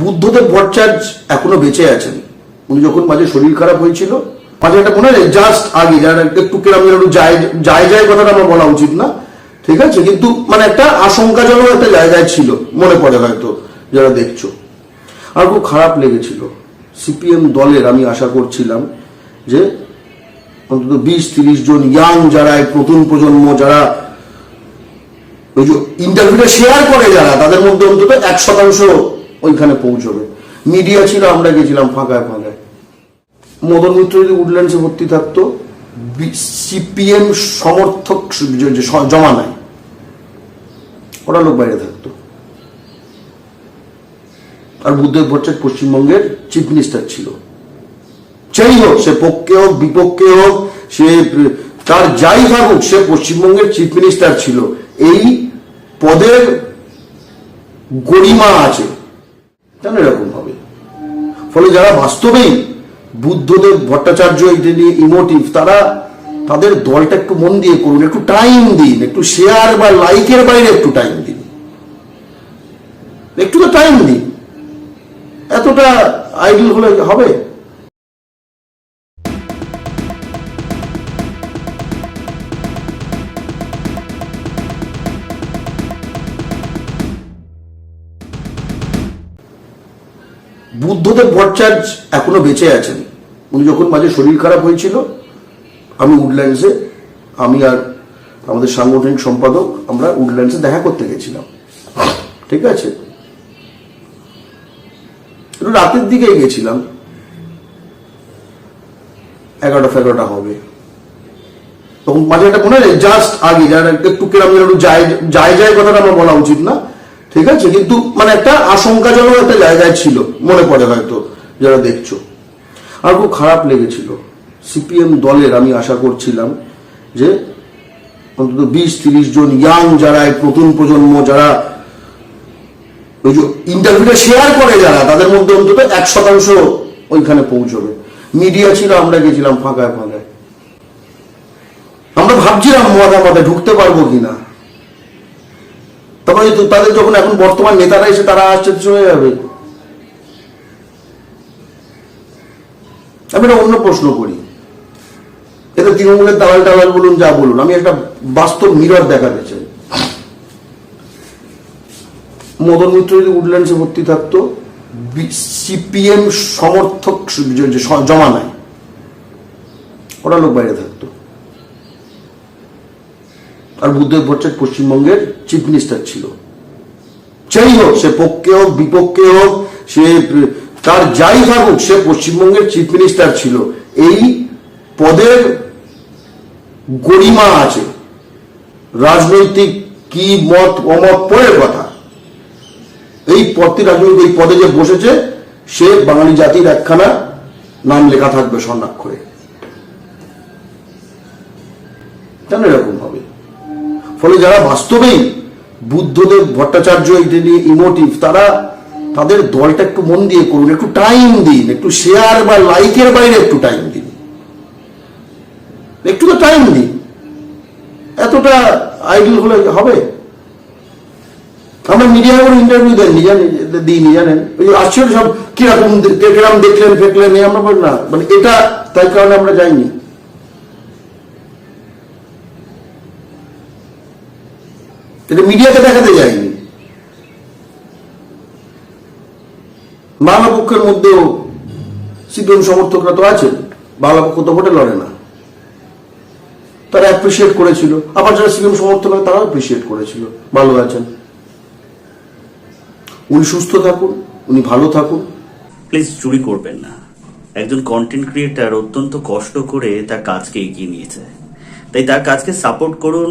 বুদ্ধদেব ভট্টাচার্য এখনও বেঁচে আছেন। উনি যখন মাঝে শরীর খারাপ হয়েছিল, মাঝে একটা মনে হয় জাস্ট আগে একটু কেরাম যায় যায় যায় কথাটা আমার বলা উচিত না, ঠিক আছে? কিন্তু মানে একটা আশঙ্কাজনক একটা জায়গায় ছিল, মনে পড়ে হয়তো, যারা দেখছ। আর খুব খারাপ লেগেছিল। সিপিএম দলের আমি আশা করছিলাম যে অন্তত বিশ, তিরিশ জন ইয়াং যারা নতুন প্রজন্ম, যারা ওই যে ইন্টারভিউটা শেয়ার করে যারা, তাদের মধ্যে অন্তত এক শতাংশ ওইখানে পৌঁছবে। মিডিয়া ছিল, আমরা গেছিলাম ফাঁকায় ফাঁকায়। মদন মিত্র যদি উডল্যান্ডসে ভর্তি থাকতো সিপিএম সমর্থক জমা নাই। ওরা লোক বাইরে থাকতো। আর বুদ্ধদেব ভট্টাচার্য পশ্চিমবঙ্গের চিফ মিনিস্টার ছিল। সেই হোক, সে পক্ষে হোক, বিপক্ষে হোক, সে, তার যাই থাকুক, সে পশ্চিমবঙ্গের চিফ মিনিস্টার ছিল। এই পদের গরিমা আছে। কেন এরকম হবে? ফলে যারা বাস্তবেই বুদ্ধদেব, ভট্টাচার্য এটা নিয়ে ইমোটিভ তারা তাদের দলটা একটু মন দিয়ে করুন, একটু টাইম দিন, একটু শেয়ার বা লাইকের বাইরে একটু টাইম দিন। একটু তো টাইম দিন। এতটা আইডল হলে হবে? বুদ্ধদেব ভট্টাচার্য এখনও বেঁচে আছেন উনি যখন মাঝে শরীর খারাপ হয়েছিল, আমি উডল্যান্ডসে আমি আর আমাদের সাংগঠনিক সম্পাদক, আমরা উডল্যান্ডসে দেখা করতে গেছিলাম। ঠিক আছে? রাতের দিকেই গেছিলাম। এগারোটা ফেগারোটা হবে। তখন মাঝে একটা মনে হয়, জাস্ট আগে, যারা একটু কেরাম যেন একটু যায় যায় কথাটা আমার বলা উচিত না। ঠিক আছে? কিন্তু মানে একটা আশঙ্কাজনক একটা জায়গায় ছিল, মনে পড়ে হয়তো, যারা দেখছ। আর খুব খারাপ লেগেছিল। সিপিএম দলের আমি আশা করছিলাম যে অন্তত বিশ, তিরিশ জন ইয়াং যারা নতুন প্রজন্ম, যারা ওই যে ইন্টারভিউটা শেয়ার করে যারা, তাদের মধ্যে অন্তত এক শতাংশ ওইখানে পৌঁছবে। মিডিয়া ছিল, আমরা গেছিলাম ফাঁকায় ফাঁকায়। আমরা ভাবছিলাম মাথা মাথায় ঢুকতে পারব কিনা। তখন তাদের যখন এখন বর্তমান নেতারা এসে তারা আসছে হয়ে যাবে। আমি অন্য প্রশ্ন করি। এতে তৃণমূলের দালাল টালাল বলুন, যা বলুন, আমি একটা বাস্তব মিরর দেখাতে চাই। মদন মিত্র যদি উডল্যান্ডসে ভর্তি থাকতো সিপিএম সমর্থক জমা নাই ওরা লোক বাইরে থাকতো? আর বুদ্ধদেব ভট্টাচার্য পশ্চিমবঙ্গের চিফ মিনিস্টার ছিল। সেই হোক, সে পক্ষে হোক, বিপক্ষে হোক, সে, তার যাই থাকুক, সে পশ্চিমবঙ্গের চিফ মিনিস্টার ছিল। এই পদের গরিমা আছে। রাজনৈতিক কি মত, অমত, পরের কথা। এই পদটি রাজনৈতিক, এই পদে যে বসেছে, সে বাঙালি জাতির একখানা নাম লেখা থাকবে স্বর্ণাক্ষরে। কেন এরকম হবে? ফলে যারা বাস্তবেই বুদ্ধদেব ভট্টাচার্য এটা নিয়ে ইমোটিভ তারা তাদের দলটা একটু মন দিয়ে করুন, একটু টাইম দিন, একটু শেয়ার বা লাইকের বাইরে একটু টাইম দিন। একটু তো টাইম দিন। এতটা আইডল হলে হবে? আমরা মিডিয়া করে ইন্টারভিউ দেননি, জানেন? দিইনি, জানেন? ওই যে আসছিল সব কীরকম কীরকম দেখলেন, ফেকলেন আমরা বলি না। মানে এটা তাই কারণে আমরা যাইনি। এটা মিডিয়াকে দেখাতে যায়নি। বাংলা পক্ষের মধ্যেও সিপিএম সমর্থকরা তো আছেন বাংলা পক্ষ তো ভোটে লড়ে না। তারা অ্যাপ্রিসিয়েট করেছিল। আবার যারা সিপিএম সমর্থক হয় তারাও অ্যাপ্রিসিয়েট করেছিল। ভালো আছেন। উনি সুস্থ থাকুন, উনি ভালো থাকুন। প্লিজ চুরি করবেন না। একজন কন্টেন্ট ক্রিয়েটার অত্যন্ত কষ্ট করে তার কাজকে এগিয়ে নিয়েছে। তাই তার কাজকে সাপোর্ট করুন